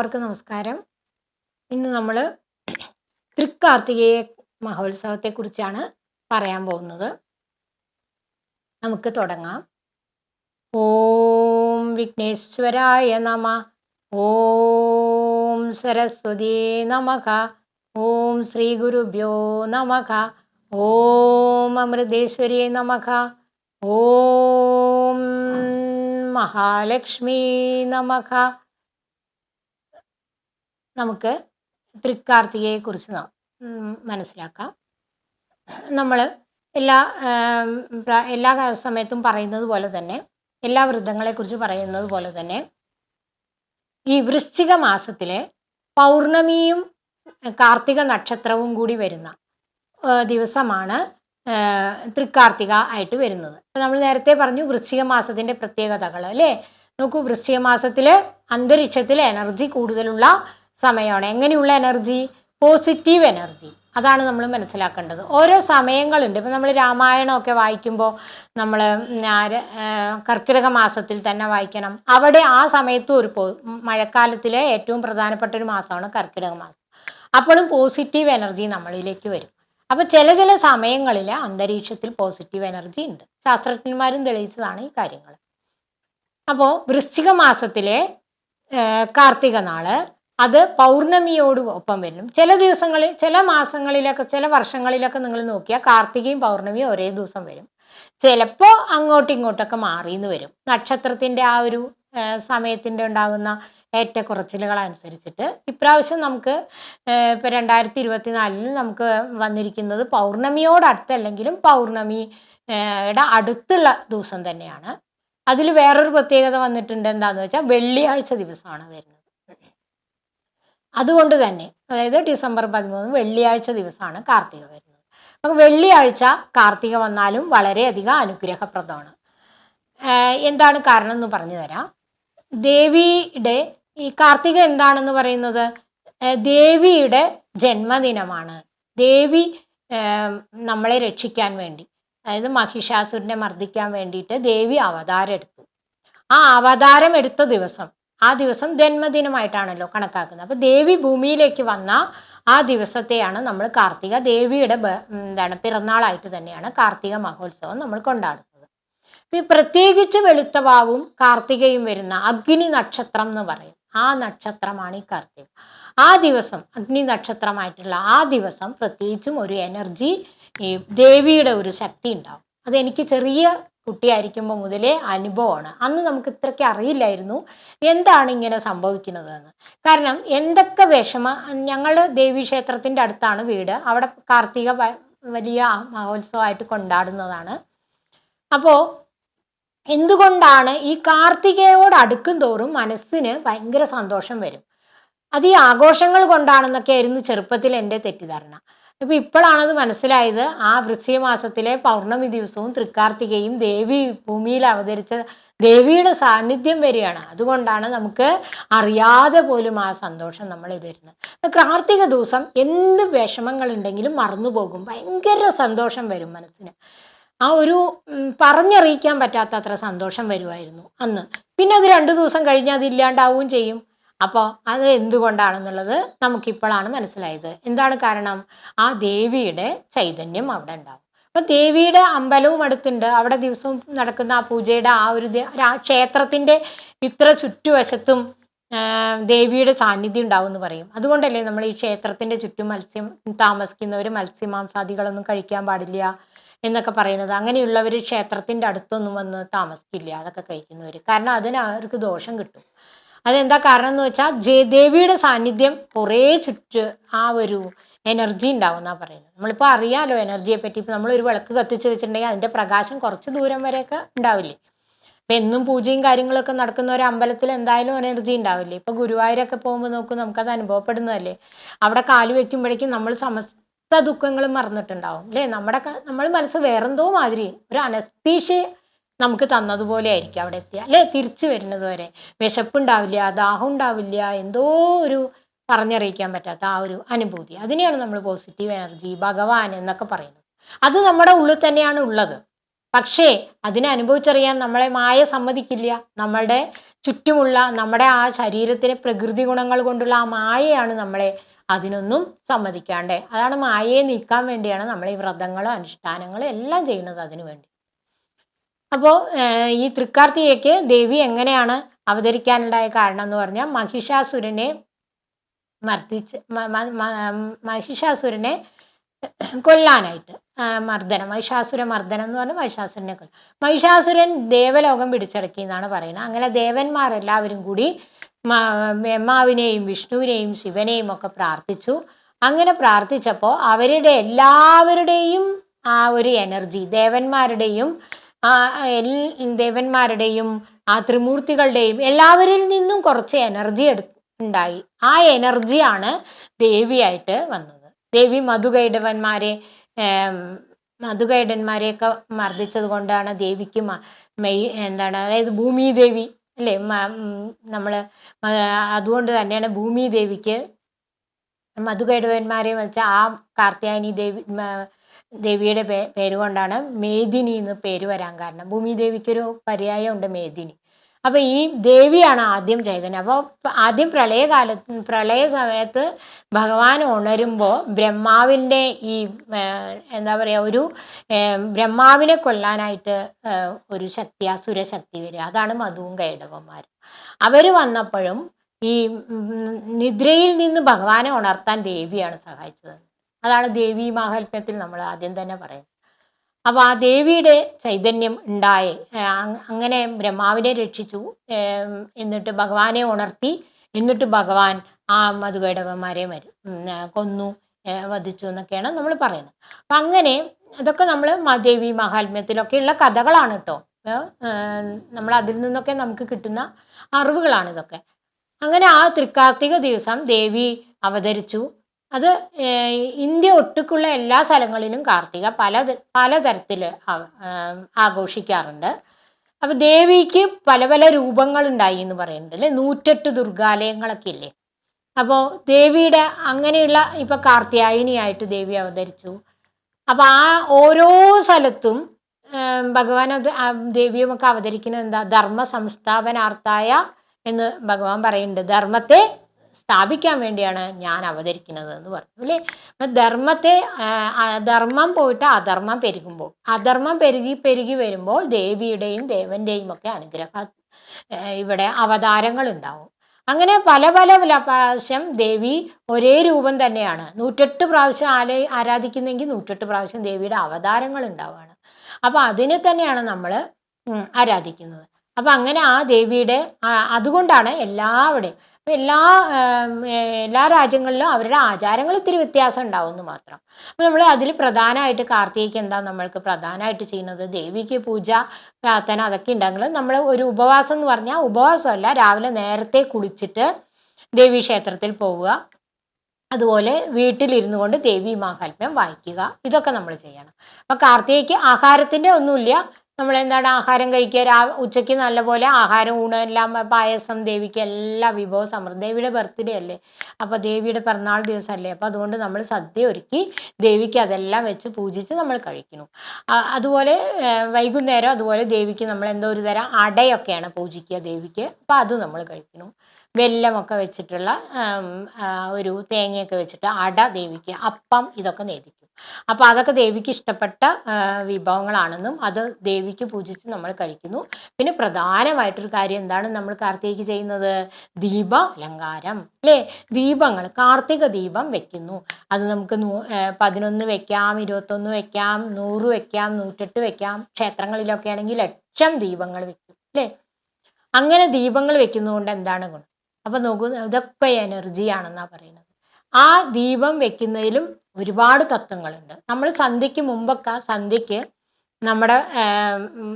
എല്ലാവർക്കും നമസ്കാരം. ഇന്ന് നമ്മൾ തൃക്കാർത്തികേയ മഹോത്സവത്തെക്കുറിച്ചാണ് പറയാൻ പോകുന്നത്. നമുക്ക് തുടങ്ങാം. ഓം വിഘ്നേശ്വരായ നമ. ഓം സരസ്വതീ നമക. ഓം ശ്രീ ഗുരുഭ്യോ നമഃ ഓം അമൃതേശ്വരി നമഃ ഓം മഹാലക്ഷ്മി നമഃ നമുക്ക് തൃക്കാർത്തികയെക്കുറിച്ച് കുറിച്ച് മനസ്സിലാക്കാം. നമ്മൾ എല്ലാ എല്ലാ സമയത്തും പറയുന്നത് പോലെ തന്നെ എല്ലാ വൃദ്ധങ്ങളെ കുറിച്ച് പറയുന്നത് പോലെ തന്നെ ഈ വൃശ്ചിക മാസത്തിലെ പൗർണമിയും കാർത്തിക നക്ഷത്രവും കൂടി വരുന്ന ദിവസമാണ് തൃക്കാർത്തിക ആയിട്ട് വരുന്നത്. നമ്മൾ നേരത്തെ പറഞ്ഞു വൃശ്ചിക മാസത്തിന്റെ പ്രത്യേകതകൾ അല്ലേ? നോക്കൂ വൃശ്ചിക മാസത്തിൽ അന്തരീക്ഷത്തിൽ എനർജി കൂടുതലുള്ള സമയമാണ്. എങ്ങനെയുള്ള എനർജി? Positive energy. അതാണ് നമ്മൾ മനസ്സിലാക്കേണ്ടത്. ഓരോ സമയങ്ങളുണ്ട്. ഇപ്പം നമ്മൾ രാമായണമൊക്കെ വായിക്കുമ്പോൾ നമ്മൾ കർക്കിടക മാസത്തിൽ തന്നെ വായിക്കണം. അവിടെ ആ സമയത്തും ഒരു മഴക്കാലത്തിലെ ഏറ്റവും പ്രധാനപ്പെട്ട ഒരു മാസമാണ് കർക്കിടക മാസം. അപ്പോഴും പോസിറ്റീവ് എനർജി നമ്മളിലേക്ക് വരും. അപ്പോൾ ചില ചില സമയങ്ങളിൽ അന്തരീക്ഷത്തിൽ പോസിറ്റീവ് എനർജി ഉണ്ട്. ശാസ്ത്രജ്ഞന്മാരും തെളിയിച്ചതാണ് ഈ കാര്യങ്ങൾ അപ്പോൾ വൃശ്ചിക മാസത്തിലെ കാർത്തിക നാൾ അത് പൗർണമിയോടൊപ്പം വരും. ചില ദിവസങ്ങളിൽ ചില മാസങ്ങളിലൊക്കെ ചില വർഷങ്ങളിലൊക്കെ നിങ്ങൾ നോക്കിയാൽ കാർത്തികയും പൗർണമിയും ഒരേ ദിവസം വരും. ചിലപ്പോൾ അങ്ങോട്ടും ഇങ്ങോട്ടൊക്കെ മാറിയെന്ന് വരും. നക്ഷത്രത്തിന്റെ ആ ഒരു സമയത്തിന്റെ ഉണ്ടാകുന്ന ഏറ്റക്കുറച്ചിലുകൾ അനുസരിച്ചിട്ട് ഇപ്രാവശ്യം നമുക്ക് ഇപ്പം രണ്ടായിരത്തി ഇരുപത്തിനാലിൽ നമുക്ക് വന്നിരിക്കുന്നത് പൗർണമിയോട് അല്ലെങ്കിലും പൗർണമി യുടെ അടുത്തുള്ള ദിവസം തന്നെയാണ്. അതിൽ വേറൊരു പ്രത്യേകത വന്നിട്ടുണ്ട് എന്താണെന്ന് വെച്ചാൽ വെള്ളിയാഴ്ച ദിവസമാണ് വരുന്നത്. അതുകൊണ്ട് തന്നെ അതായത് ഡിസംബർ പതിമൂന്ന് വെള്ളിയാഴ്ച ദിവസമാണ് കാർത്തിക വരുന്നത്. അപ്പം വെള്ളിയാഴ്ച കാർത്തിക വന്നാലും വളരെയധികം അനുഗ്രഹപ്രദമാണ്. എന്താണ് കാരണം എന്ന് പറഞ്ഞു തരാം. ദേവിയുടെ ഈ കാർത്തിക എന്താണെന്ന് പറയുന്നത്? ദേവിയുടെ ജന്മദിനമാണ്. ദേവി നമ്മളെ രക്ഷിക്കാൻ വേണ്ടി അതായത് മഹിഷാസുരനെ മർദ്ദിക്കാൻ വേണ്ടിയിട്ട് ദേവി അവതാരം എടുത്തു ആ അവതാരം എടുത്ത ദിവസം ആ ദിവസം ജന്മദിനമായിട്ടാണല്ലോ കണക്കാക്കുന്നത്. അപ്പോൾ ദേവി ഭൂമിയിലേക്ക് വന്ന ആ ദിവസത്തെയാണ് നമ്മൾ കാർത്തിക ദേവിയുടെ എന്താണ് പിറന്നാളായിട്ട് തന്നെയാണ് കാർത്തിക മഹോത്സവം നമ്മൾ കൊണ്ടാടുന്നത്. ഈ പ്രത്യേകിച്ച് വെളുത്തവാവും കാർത്തികയും വരുന്ന അഗ്നി നക്ഷത്രം എന്ന് പറയും. ആ നക്ഷത്രമാണ് ഈ കാർത്തിക. ആ ദിവസം അഗ്നി നക്ഷത്രമായിട്ടുള്ള ആ ദിവസം പ്രത്യേകിച്ചും ഒരു എനർജി ഈ ദേവിയുടെ ഒരു ശക്തി ഉണ്ടാവും. അതെനിക്ക് ചെറിയ കുട്ടിയായിരിക്കുമ്പോൾ മുതലേ അനുഭവമാണ്. അന്ന് നമുക്ക് ഇത്രയ്ക്ക് അറിയില്ലായിരുന്നു എന്താണ് ഇങ്ങനെ സംഭവിക്കുന്നതെന്ന്. കാരണം എന്തൊക്കെ വിഷമ ഞങ്ങൾ ദേവീക്ഷേത്രത്തിന്റെ അടുത്താണ് വീട്. അവിടെ കാർത്തിക വലിയ മഹോത്സവമായിട്ട് കൊണ്ടാടുന്നതാണ്. അപ്പോൾ എന്തുകൊണ്ടാണ് ഈ കാർത്തികയോട് അടുക്കും തോറും മനസ്സിന് ഭയങ്കര സന്തോഷം വരും? അത് ഈ ആഘോഷങ്ങൾ കൊണ്ടാണെന്നൊക്കെ ആയിരുന്നു ചെറുപ്പത്തിൽ എന്റെ തെറ്റിദ്ധാരണ. ഇപ്പൊ ഇപ്പോഴാണത് മനസ്സിലായത്. ആ വൃശ്ചിക മാസത്തിലെ പൗർണമി ദിവസവും തൃക്കാർത്തികയും ദേവി ഭൂമിയിൽ അവതരിച്ച ദേവിയുടെ സാന്നിധ്യം വരികയാണ്. അതുകൊണ്ടാണ് നമുക്ക് അറിയാതെ പോലും ആ സന്തോഷം നമ്മളിൽ വരുന്നത്. അപ്പൊ കാർത്തിക ദിവസം എന്ത് വിഷമങ്ങൾ ഉണ്ടെങ്കിലും മറന്നു പോകും. ഭയങ്കര സന്തോഷം വരും മനസ്സിന്. ആ ഒരു പറഞ്ഞറിയിക്കാൻ പറ്റാത്ത അത്ര സന്തോഷം വരുമായിരുന്നു അന്ന്. പിന്നെ അത് രണ്ടു ദിവസം കഴിഞ്ഞ് അത് ഇല്ലാണ്ടാവുകയും ചെയ്യും. അപ്പോൾ അത് എന്തുകൊണ്ടാണെന്നുള്ളത് നമുക്കിപ്പോഴാണ് മനസ്സിലായത്. എന്താണ് കാരണം? ആ ദേവിയുടെ ചൈതന്യം അവിടെ ഉണ്ടാവും. അപ്പൊ ദേവിയുടെ അമ്പലവും അടുത്തുണ്ട്. അവിടെ ദിവസവും നടക്കുന്ന ആ പൂജയുടെ ആ ഒരു ക്ഷേത്രത്തിന്റെ ഇത്ര ചുറ്റുവശത്തും ദേവിയുടെ സാന്നിധ്യം ഉണ്ടാവും എന്ന് പറയും. അതുകൊണ്ടല്ലേ നമ്മൾ ഈ ക്ഷേത്രത്തിന്റെ ചുറ്റും മത്സ്യം താമസിക്കുന്നവർ മത്സ്യമാംസാദികളൊന്നും കഴിക്കാൻ പാടില്ല എന്നൊക്കെ പറയുന്നത്. അങ്ങനെയുള്ളവർ ക്ഷേത്രത്തിന്റെ അടുത്തൊന്നും വന്ന് താമസിക്കില്ല അതൊക്കെ കഴിക്കുന്നവർ. കാരണം അതിന് അവർക്ക് ദോഷം കിട്ടും. അതെന്താ കാരണം എന്ന് വെച്ചാൽ ജയദേവിയുടെ സാന്നിധ്യം കുറേ ചുറ്റ് ആ ഒരു എനർജി ഉണ്ടാവും എന്നാ പറയുന്നത്. നമ്മളിപ്പോൾ അറിയാലോ എനർജിയെ പറ്റി ഇപ്പം നമ്മളൊരു വിളക്ക് കത്തിച്ച് വെച്ചിട്ടുണ്ടെങ്കിൽ അതിന്റെ പ്രകാശം കുറച്ച് ദൂരം വരെയൊക്കെ ഉണ്ടാവില്ലേ? ഇപ്പം എന്നും പൂജയും കാര്യങ്ങളൊക്കെ നടക്കുന്ന ഒരു അമ്പലത്തിൽ എന്തായാലും എനർജി ഉണ്ടാവില്ലേ? ഇപ്പൊ ഗുരുവായൂരൊക്കെ പോകുമ്പോൾ നോക്കും നമുക്കത് അനുഭവപ്പെടുന്നതല്ലേ? അവിടെ കാൽ വെക്കുമ്പോഴേക്കും നമ്മൾ സമസ്ത ദുഃഖങ്ങളും മറന്നിട്ടുണ്ടാവും. അല്ലേ? നമ്മുടെ നമ്മൾ മനസ്സ് വേറെന്തോ മാതിരി ഒരു അനസ്തീഷ്യ നമുക്ക് തന്നതുപോലെ ആയിരിക്കും അവിടെ എത്തിയ. അല്ലെ? തിരിച്ചു വരുന്നത് വരെ. വിശപ്പുണ്ടാവില്ല ദാഹം ഉണ്ടാവില്ല എന്തോ ഒരു പറഞ്ഞറിയിക്കാൻ പറ്റാത്ത ആ ഒരു അനുഭൂതി. അതിനെയാണ് നമ്മൾ പോസിറ്റീവ് എനർജി ഭഗവാൻ എന്നൊക്കെ പറയുന്നത്. അത് നമ്മുടെ ഉള്ളിൽ തന്നെയാണ് ഉള്ളത്. പക്ഷേ അതിനെ അനുഭവിച്ചറിയാൻ നമ്മളെ മായ സമ്മതിക്കില്ല. നമ്മളുടെ ചുറ്റുമുള്ള നമ്മുടെ ആ ശരീരത്തിലെ പ്രകൃതി ഗുണങ്ങൾ കൊണ്ടുള്ള ആ മായയാണ് നമ്മളെ അതിനൊന്നും സമ്മതിക്കാണ്ടേ. അതാണ് മായയെ നീക്കാൻ വേണ്ടിയാണ് നമ്മൾ ഈ വ്രതങ്ങളും അനുഷ്ഠാനങ്ങളും എല്ലാം ചെയ്യുന്നത് അതിനു വേണ്ടി. അപ്പോൾ ഈ തൃക്കാർത്തികയ്ക്ക് ദേവി എങ്ങനെയാണ് അവതരിക്കാനുണ്ടായ കാരണം എന്ന് പറഞ്ഞാൽ മഹിഷാസുരനെ മർദ്ദിച്ച് മഹിഷാസുരനെ കൊല്ലാനായിട്ട് മർദ്ദനം മഹിഷാസുര മർദ്ദനം എന്ന് പറഞ്ഞാൽ മഹിഷാസുരനെ കൊല്ലും മഹിഷാസുരൻ ദേവലോകം പിടിച്ചടക്കി എന്നാണ് പറയുന്നത്. അങ്ങനെ ദേവന്മാരെല്ലാവരും കൂടി ബ്രഹ്മാവിനെയും വിഷ്ണുവിനെയും ശിവനെയും ഒക്കെ പ്രാർത്ഥിച്ചു. അങ്ങനെ പ്രാർത്ഥിച്ചപ്പോൾ അവരുടെ എല്ലാവരുടെയും ആ ഒരു എനർജി ദേവന്മാരുടെയും ആ ദേവന്മാരുടെയും ആ ത്രിമൂർത്തികളുടെയും എല്ലാവരിൽ നിന്നും കുറച്ച് എനർജി ഉണ്ടായി. ആ എനർജിയാണ് ദേവിയായിട്ട് വന്നത്. ദേവി മധുകൈടവന്മാരെ മധുകൈടന്മാരെയൊക്കെ മർദ്ദിച്ചത് കൊണ്ടാണ് ദേവിക്ക് മെയ് എന്താണ് അതായത് ഭൂമി ദേവി അല്ലേ നമ്മൾ അതുകൊണ്ട് തന്നെയാണ് ഭൂമി ദേവിക്ക് മധുകൈടവന്മാരെ വെച്ചാൽ ആ കാർത്യായനി ദേവി ദേവിയുടെ പേ പേര് കൊണ്ടാണ് മേദിനി എന്ന് പേര് വരാൻ കാരണം. ഭൂമി ദേവിക്കൊരു പര്യായം ഉണ്ട് മേദിനി. അപ്പൊ ഈ ദേവിയാണ് ആദ്യം ചൈതന്യം അപ്പോൾ ആദ്യം പ്രളയകാലത്ത് പ്രളയ സമയത്ത് ഭഗവാൻ ഉണരുമ്പോൾ ബ്രഹ്മാവിന്റെ ഈ എന്താ പറയുക ഒരു ബ്രഹ്മാവിനെ കൊല്ലാനായിട്ട് ഒരു ശക്തി അസുരശക്തി വരിക. അതാണ് മധുവും കൈടവന്മാർ അവർ വന്നപ്പോഴും ഈ നിദ്രയിൽ നിന്ന് ഭഗവാനെ ഉണർത്താൻ ദേവിയാണ് സഹായിച്ചത്. അതാണ് ദേവി മാഹാത്മ്യത്തിൽ നമ്മൾ ആദ്യം തന്നെ പറയുന്നത്. അപ്പോൾ ആ ദേവിയുടെ ചൈതന്യം ഉണ്ടായി. അങ്ങനെ ബ്രഹ്മാവിനെ രക്ഷിച്ചു. എന്നിട്ട് ഭഗവാനെ ഉണർത്തി. എന്നിട്ട് ഭഗവാൻ ആ മധുകൈടവന്മാരെ കൊന്നു വധിച്ചു എന്നൊക്കെയാണ് നമ്മൾ പറയുന്നത്. അപ്പം അങ്ങനെ അതൊക്കെ നമ്മൾ ദേവി മഹാത്മ്യത്തിലൊക്കെയുള്ള കഥകളാണ് കേട്ടോ. നമ്മൾ അതിൽ നിന്നൊക്കെ നമുക്ക് കിട്ടുന്ന അറിവുകളാണ് ഇതൊക്കെ. അങ്ങനെ ആ തൃക്കാർത്തിക ദിവസം ദേവി അവതരിച്ചു. അത് ഇന്ത്യ ഒട്ടുക്കുള്ള എല്ലാ സ്ഥലങ്ങളിലും കാർത്തിക പല പലതരത്തിൽ ആഘോഷിക്കാറുണ്ട്. അപ്പൊ ദേവിക്ക് പല പല രൂപങ്ങൾ ഉണ്ടായി എന്ന് പറയുന്നുണ്ട് അല്ലെ? നൂറ്റെട്ട് ദുർഗാലയങ്ങളൊക്കെ ഇല്ലേ അപ്പോൾ ദേവിയുടെ അങ്ങനെയുള്ള ഇപ്പൊ കാർത്തിയായനിയായിട്ട് ദേവി അവതരിച്ചു. അപ്പൊ ആ ഓരോ സ്ഥലത്തും ഭഗവാൻ അത് ദേവിയുമൊക്കെ അവതരിക്കുന്നത് എന്താ? ധർമ്മ സംസ്ഥാപനാർത്ഥായ എന്ന് ഭഗവാൻ പറയുന്നുണ്ട്. ധർമ്മത്തെ സ്ഥാപിക്കാൻ വേണ്ടിയാണ് ഞാൻ അവതരിക്കുന്നത് എന്ന് പറഞ്ഞു അല്ലേ? ധർമ്മത്തെ ധർമ്മം പോയിട്ട് അധർമ്മം പെരുകുമ്പോൾ അധർമ്മം പെരുകി പെരുകി വരുമ്പോൾ ദേവിയുടെയും ദേവന്റെയും ഒക്കെ അനുഗ്രഹ ഇവിടെ അവതാരങ്ങൾ ഉണ്ടാവും അങ്ങനെ പല പല പ്രാവശ്യം ദേവി ഒരേ രൂപം തന്നെയാണ്. നൂറ്റെട്ട് പ്രാവശ്യം ആല ആരാധിക്കുന്നെങ്കിൽ നൂറ്റെട്ട് പ്രാവശ്യം ദേവിയുടെ അവതാരങ്ങൾ ഉണ്ടാവുകയാണ്. അപ്പൊ അതിനെ തന്നെയാണ് നമ്മൾ ആരാധിക്കുന്നത്. അപ്പൊ അങ്ങനെ ആ ദേവിയുടെ അതുകൊണ്ടാണ് എല്ലാവിടെയും എല്ലാ എല്ലാ രാജ്യങ്ങളിലും അവരുടെ ആചാരങ്ങൾ ഇത്തിരി വ്യത്യാസം ഉണ്ടാവുമെന്ന് മാത്രം. അപ്പോൾ നമ്മൾ അതിൽ പ്രധാനമായിട്ട് കാർത്തികയ്ക്ക് എന്താ നമ്മൾക്ക് പ്രധാനമായിട്ട് ചെയ്യുന്നത്? ദേവിക്ക് പൂജ പ്രാർത്ഥന അതൊക്കെ ഉണ്ടെങ്കിൽ നമ്മൾ ഒരു ഉപവാസം എന്ന് പറഞ്ഞാൽ ഉപവാസമല്ല രാവിലെ നേരത്തെ കുളിച്ചിട്ട് ദേവി ക്ഷേത്രത്തിൽ പോവുക. അതുപോലെ വീട്ടിലിരുന്നു കൊണ്ട് ദേവി മാഹാത്മ്യം വായിക്കുക. ഇതൊക്കെ നമ്മൾ ചെയ്യണം. അപ്പം കാർത്തികയ്ക്ക് ആഹാരത്തിന്റെ ഒന്നുമില്ല. നമ്മൾ എന്താണ് ആഹാരം കഴിക്കുക? രാ ഉച്ചയ്ക്ക് നല്ലപോലെ ആഹാരം ഊണ് എല്ലാം പായസം ദേവിക്ക് എല്ലാ വിഭവവും സമൃദ്ധി. ദേവിയുടെ ബർത്ത്ഡേ അല്ലേ? അപ്പോൾ ദേവിയുടെ പിറന്നാൾ ദിവസമല്ലേ? അപ്പോൾ അതുകൊണ്ട് നമ്മൾ സദ്യ ഒരുക്കി ദേവിക്ക് അതെല്ലാം വെച്ച് പൂജിച്ച് നമ്മൾ കഴിക്കുന്നു. അതുപോലെ വൈകുന്നേരം അതുപോലെ ദേവിക്ക് നമ്മൾ എന്തോ ഒരു തരം അടയൊക്കെയാണ് പൂജിക്കുക ദേവിക്ക്. അപ്പോൾ അത് നമ്മൾ കഴിക്കുന്നു. വെല്ലമൊക്കെ വെച്ചിട്ടുള്ള ഒരു തേങ്ങയൊക്കെ വെച്ചിട്ട് അട ദേവിക്ക് അപ്പം ഇതൊക്കെ നേദിക്കും അപ്പോൾ അതൊക്കെ ദേവിക്ക് ഇഷ്ടപ്പെട്ട വിഭവങ്ങളാണെന്നും അത് ദേവിക്ക് പൂജിച്ച് നമ്മൾ കഴിക്കുന്നു. പിന്നെ പ്രധാനമായിട്ടൊരു കാര്യം എന്താണ് നമ്മൾ കാർത്തികയ്ക്ക് ചെയ്യുന്നത്? ദീപ അലങ്കാരം അല്ലേ? ദീപങ്ങൾ കാർത്തിക ദീപം വെക്കുന്നു. അത് നമുക്ക് പതിനൊന്ന് വെക്കാം ഇരുപത്തൊന്ന് വെക്കാം നൂറ് വെക്കാം നൂറ്റെട്ട് വെക്കാം ക്ഷേത്രങ്ങളിലൊക്കെ ആണെങ്കിൽ ലക്ഷം ദീപങ്ങൾ വെക്കും അല്ലേ? അങ്ങനെ ദീപങ്ങൾ വെക്കുന്നതുകൊണ്ട് എന്താണ് ഗുണം? അപ്പൊ നോക്കൂ ഇതൊക്കെ എനർജിയാണെന്നാണ് പറയുന്നത്. ആ ദീപം വെക്കുന്നതിലും ഒരുപാട് തത്വങ്ങളുണ്ട്. നമ്മൾ സന്ധ്യയ്ക്ക് മുമ്പൊക്കെ സന്ധ്യയ്ക്ക് നമ്മുടെ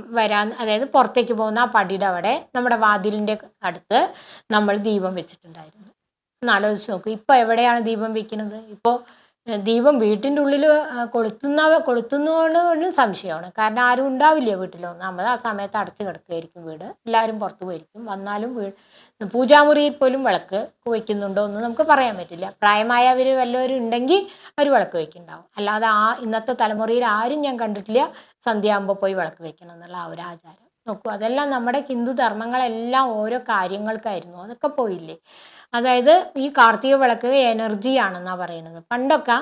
വരാൻ അതായത് പുറത്തേക്ക് പോകുന്ന ആ പടിയുടെ അവിടെ നമ്മുടെ വാതിലിന്റെ അടുത്ത് നമ്മൾ ദീപം വെച്ചിട്ടുണ്ടായിരുന്നു. എന്നാലോചിച്ച് നോക്കൂ. ഇപ്പോൾ എവിടെയാണ് ദീപം വെക്കുന്നത്? ഇപ്പോൾ ദീപം വീട്ടിന്റെ ഉള്ളിൽ കൊളുത്തുന്ന കൊളുത്തുന്നതുകൊണ്ട് സംശയമാണ്. കാരണം ആരും ഉണ്ടാവില്ല വീട്ടിലൊന്നും? നമ്മൾ ആ സമയത്ത് അടച്ചു കിടക്കുമായിരിക്കും വീട്. എല്ലാവരും പുറത്തു പോയിരിക്കും. വന്നാലും വീട് പൂജാമുറിയിൽ പോലും വിളക്ക് വയ്ക്കുന്നുണ്ടോ എന്ന് നമുക്ക് പറയാൻ പറ്റില്ല. പ്രായമായവർ വല്ലവരും ഉണ്ടെങ്കിൽ അവർ വിളക്ക് വയ്ക്കുന്നുണ്ടാവും. അല്ലാതെ ആ ഇന്നത്തെ തലമുറയിൽ ആരും ഞാൻ കണ്ടിട്ടില്ല സന്ധ്യയാകുമ്പോൾ പോയി വിളക്ക് വയ്ക്കണം എന്നുള്ള ആ ഒരു ആചാരം. നോക്കൂ അതെല്ലാം നമ്മുടെ ഹിന്ദു ധർമ്മങ്ങളെല്ലാം ഓരോ കാര്യങ്ങൾക്കായിരുന്നു. അതൊക്കെ പോയില്ലേ? അതായത് ഈ കാർത്തിക വിളക്ക് എനർജിയാണെന്നാണ് പറയുന്നത്. പണ്ടൊക്കെ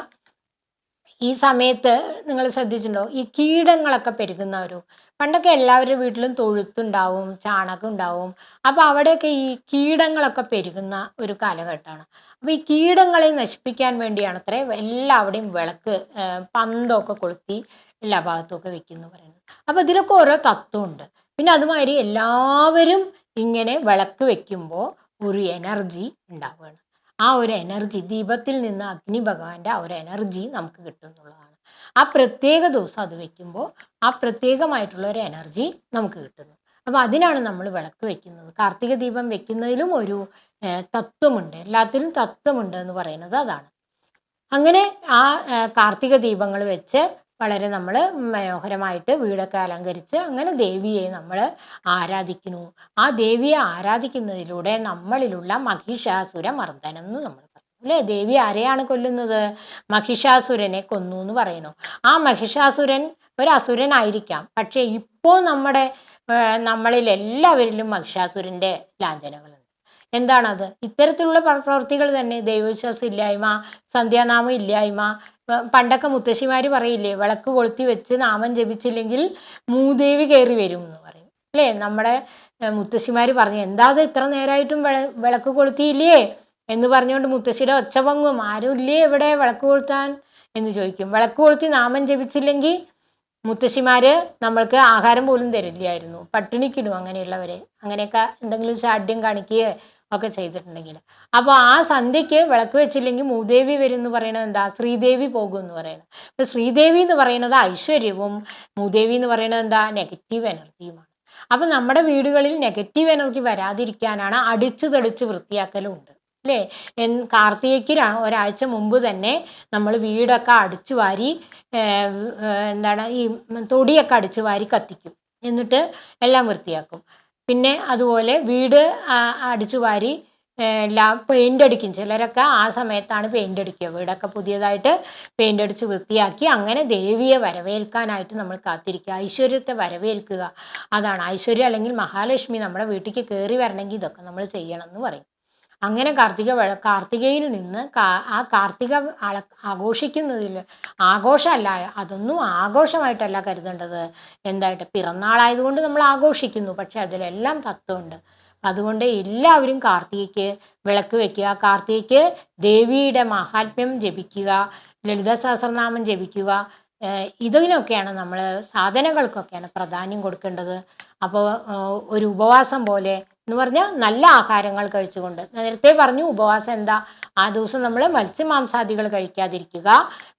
ഈ സമയത്ത് നിങ്ങൾ ശ്രദ്ധിച്ചിട്ടുണ്ടോ? ഈ കീടങ്ങളൊക്കെ പെരുകുന്ന ഒരു പണ്ടൊക്കെ എല്ലാവരുടെ വീട്ടിലും തൊഴുത്തുണ്ടാവും ചാണകം ഉണ്ടാവും അപ്പോൾ അവിടെയൊക്കെ ഈ കീടങ്ങളൊക്കെ പെരുകുന്ന ഒരു കാലഘട്ടമാണ്. അപ്പോൾ ഈ കീടങ്ങളെ നശിപ്പിക്കാൻ വേണ്ടിയാണ് അത്ര എല്ലാവിടെയും വിളക്ക് പന്തമൊക്കെ കൊളുത്തി എല്ലാ ഭാഗത്തുമൊക്കെ വെക്കുന്നു പറയുന്നത്. അപ്പോൾ ഇതിലൊക്കെ ഓരോ തത്വമുണ്ട്. പിന്നെ അതുമാതിരി എല്ലാവരും ഇങ്ങനെ വിളക്ക് വെക്കുമ്പോൾ ഒരു എനർജി ഉണ്ടാവുകയാണ്. ആ ഒരു എനർജി ദീപത്തിൽ നിന്ന് അഗ്നി ഭഗവാന്റെ ആ ഒരു എനർജി നമുക്ക് കിട്ടുന്നുള്ളതാണ് ആ പ്രത്യേക ദിവസം അത് വെക്കുമ്പോൾ ആ പ്രത്യേകമായിട്ടുള്ള ഒരു എനർജി നമുക്ക് കിട്ടുന്നു. അപ്പോൾ അതിനാണ് നമ്മൾ വിളക്ക് വെക്കുന്നത്. കാർത്തിക ദീപം വെക്കുന്നതിലും ഒരു തത്വമുണ്ട്. എല്ലാത്തിലും തത്വമുണ്ട് എന്ന് പറയുന്നത് അതാണ്. അങ്ങനെ ആ കാർത്തിക ദീപങ്ങൾ വെച്ച് വളരെ നമ്മൾ മനോഹരമായിട്ട് വീടൊക്കെ അലങ്കരിച്ച് അങ്ങനെ ദേവിയെ നമ്മൾ ആരാധിക്കുന്നു. ആ ദേവിയെ ആരാധിക്കുന്നതിലൂടെ നമ്മളിലുള്ള മഹിഷാസുര മർദ്ദനം എന്ന് നമ്മൾ അല്ലേ? ദേവി ആരെയാണ് കൊല്ലുന്നത്? മഹിഷാസുരനെ കൊന്നു എന്ന് പറയുന്നു. ആ മഹിഷാസുരൻ ഒരു അസുരനായിരിക്കാം. പക്ഷേ ഇപ്പോൾ നമ്മുടെ നമ്മളിൽ എല്ലാവരിലും മഹിഷാസുരന്റെ ലാഞ്ചനകളുണ്ട് എന്താണത്? ഇത്തരത്തിലുള്ള പ്ര- പ്രവൃത്തികൾ തന്നെ ദൈവവിശ്വാസം ഇല്ലായ്മ സന്ധ്യാനാമം ഇല്ലായ്മ പണ്ടൊക്കെ മുത്തശ്ശിമാർ പറയില്ലേ വിളക്ക് കൊളുത്തി വെച്ച് നാമം ജപിച്ചില്ലെങ്കിൽ മൂദേവി കയറി വരും എന്ന് പറയും. അല്ലേ? നമ്മുടെ മുത്തശ്ശിമാർ പറഞ്ഞു എന്താ അത് ഇത്ര നേരമായിട്ടും വിളക്ക് കൊളുത്തിയില്ലേ? എന്ന് പറഞ്ഞുകൊണ്ട് മുത്തശ്ശിയുടെ ഒച്ച പൊങ്ങും. ആരും ഇല്ലേ ഇവിടെ വിളക്ക് കൊളുത്താൻ? എന്ന് ചോദിക്കും. വിളക്ക് കൊളുത്തി നാമം ജപിച്ചില്ലെങ്കിൽ മുത്തശ്ശിമാര് നമ്മൾക്ക് ആഹാരം പോലും തരില്ലായിരുന്നു. പട്ടിണിക്കിടും അങ്ങനെയുള്ളവരെ. അങ്ങനെയൊക്കെ എന്തെങ്കിലും ശാഠ്യം കാണിക്കുകയോ ഒക്കെ ചെയ്തിട്ടുണ്ടെങ്കിൽ അപ്പോൾ ആ സന്ധ്യക്ക് വിളക്ക് വെച്ചില്ലെങ്കിൽ മൂദേവി വരും എന്ന് പറയുന്നത് എന്താ? ശ്രീദേവി പോകും എന്ന് പറയുന്നത് അപ്പോൾ ശ്രീദേവി എന്ന് പറയുന്നത് ഐശ്വര്യവും മൂദേവി എന്ന് പറയുന്നത് എന്താ? നെഗറ്റീവ് എനർജിയുമാണ് അപ്പം നമ്മുടെ വീടുകളിൽ നെഗറ്റീവ് എനർജി വരാതിരിക്കാനാണ് അടിച്ചു തെളിച്ച് വൃത്തിയാക്കലും ഉണ്ട് അല്ലേ? എൻ കാർത്തികയ്ക്ക് ഒരാഴ്ച മുമ്പ് തന്നെ നമ്മൾ വീടൊക്കെ അടിച്ചു വാരി എന്താണ് ഈ തൊടിയൊക്കെ അടിച്ചു വാരി കത്തിക്കും. എന്നിട്ട് എല്ലാം വൃത്തിയാക്കും. പിന്നെ അതുപോലെ വീട് അടിച്ചു വാരി എല്ലാം പെയിന്റ് അടിക്കും. ചിലരൊക്കെ ആ സമയത്താണ് പെയിന്റ് അടിക്കുക. വീടൊക്കെ പുതിയതായിട്ട് പെയിന്റ് അടിച്ച് വൃത്തിയാക്കി അങ്ങനെ ദേവിയെ വരവേൽക്കാനായിട്ട് നമ്മൾ കാത്തിരിക്കുക. ഐശ്വര്യത്തെ വരവേൽക്കുക. അതാണ് ഐശ്വര്യം അല്ലെങ്കിൽ മഹാലക്ഷ്മി നമ്മുടെ വീട്ടിലേക്ക് കയറി വരണമെങ്കിൽ ഇതൊക്കെ നമ്മൾ ചെയ്യണം എന്ന് പറയും. അങ്ങനെ കാർത്തിക കാർത്തികയിൽ നിന്ന് ആ കാർത്തിക ആഘോഷിക്കുന്നതിൽ ആഘോഷമല്ല അതൊന്നും ആഘോഷമായിട്ടല്ല കരുതേണ്ടത്. എന്തായിട്ട്? പിറന്നാളായതുകൊണ്ട് നമ്മൾ ആഘോഷിക്കുന്നു പക്ഷെ അതിലെല്ലാം തത്വമുണ്ട്. അതുകൊണ്ട് എല്ലാവരും കാർത്തികയ്ക്ക് വിളക്ക് വെക്കുക കാർത്തികയ്ക്ക് ദേവിയുടെ മഹാത്മ്യം ജപിക്കുക ലളിത സഹസ്രനാമം ജപിക്കുക ഇതിനൊക്കെയാണ് നമ്മൾ സാധനങ്ങൾക്കൊക്കെയാണ് പ്രാധാന്യം കൊടുക്കേണ്ടത്. അപ്പോൾ ഒരു ഉപവാസം പോലെ എന്ന് പറഞ്ഞാൽ നല്ല ആഹാരങ്ങൾ കഴിച്ചുകൊണ്ട്. നേരത്തെ പറഞ്ഞു ഉപവാസം എന്താ? ആ ദിവസം നമ്മൾ മത്സ്യമാംസാദികൾ കഴിക്കാതിരിക്കുക.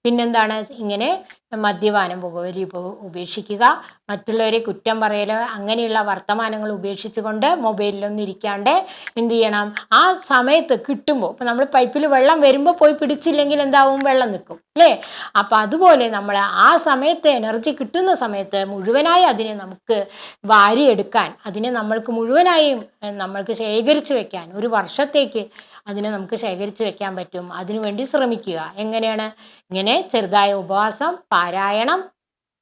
പിന്നെന്താണ്? ഇങ്ങനെ മദ്യപാനം പുകവലി ഉപ- ഉപേക്ഷിക്കുക. മറ്റുള്ളവരെ കുറ്റം പറയൽ അങ്ങനെയുള്ള വർത്തമാനങ്ങൾ ഉപേക്ഷിച്ചുകൊണ്ട് മൊബൈലിലൊന്നും ഇരിക്കാണ്ട് എന്ത് ചെയ്യണം ആ സമയത്ത് കിട്ടുമ്പോൾ ഇപ്പം നമ്മൾ പൈപ്പിൽ വെള്ളം വരുമ്പോൾ പോയി പിടിച്ചില്ലെങ്കിൽ എന്താവും? വെള്ളം നിൽക്കും അല്ലേ? അപ്പം അതുപോലെ നമ്മൾ ആ സമയത്ത് എനർജി കിട്ടുന്ന സമയത്ത് മുഴുവനായി അതിനെ നമുക്ക് വാരിയെടുക്കാൻ അതിനെ നമ്മൾക്ക് മുഴുവനായും നമ്മൾക്ക് ശേഖരിച്ചു വെക്കാൻ ഒരു വർഷത്തേക്ക് അതിനെ നമുക്ക് ശേഖരിച്ചു വെക്കാൻ പറ്റും. അതിനുവേണ്ടി ശ്രമിക്കുക. എങ്ങനെയാണ്? ഇങ്ങനെ ചെറുതായ ഉപവാസം പാരായണം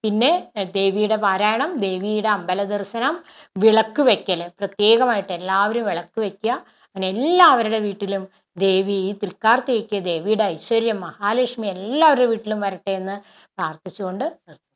പിന്നെ ദേവിയുടെ പാരായണം ദേവിയുടെ അമ്പല ദർശനം വിളക്ക് വെക്കൽ പ്രത്യേകമായിട്ട് എല്ലാവരും വിളക്ക് വെക്കുക. അങ്ങനെ എല്ലാവരുടെ വീട്ടിലും ദേവി ഈ തൃക്കാർത്തിക്ക് ദേവിയുടെ ഐശ്വര്യം മഹാലക്ഷ്മി എല്ലാവരുടെ വീട്ടിലും വരട്ടെ എന്ന് പ്രാർത്ഥിച്ചുകൊണ്ട് നിർത്തുന്നു.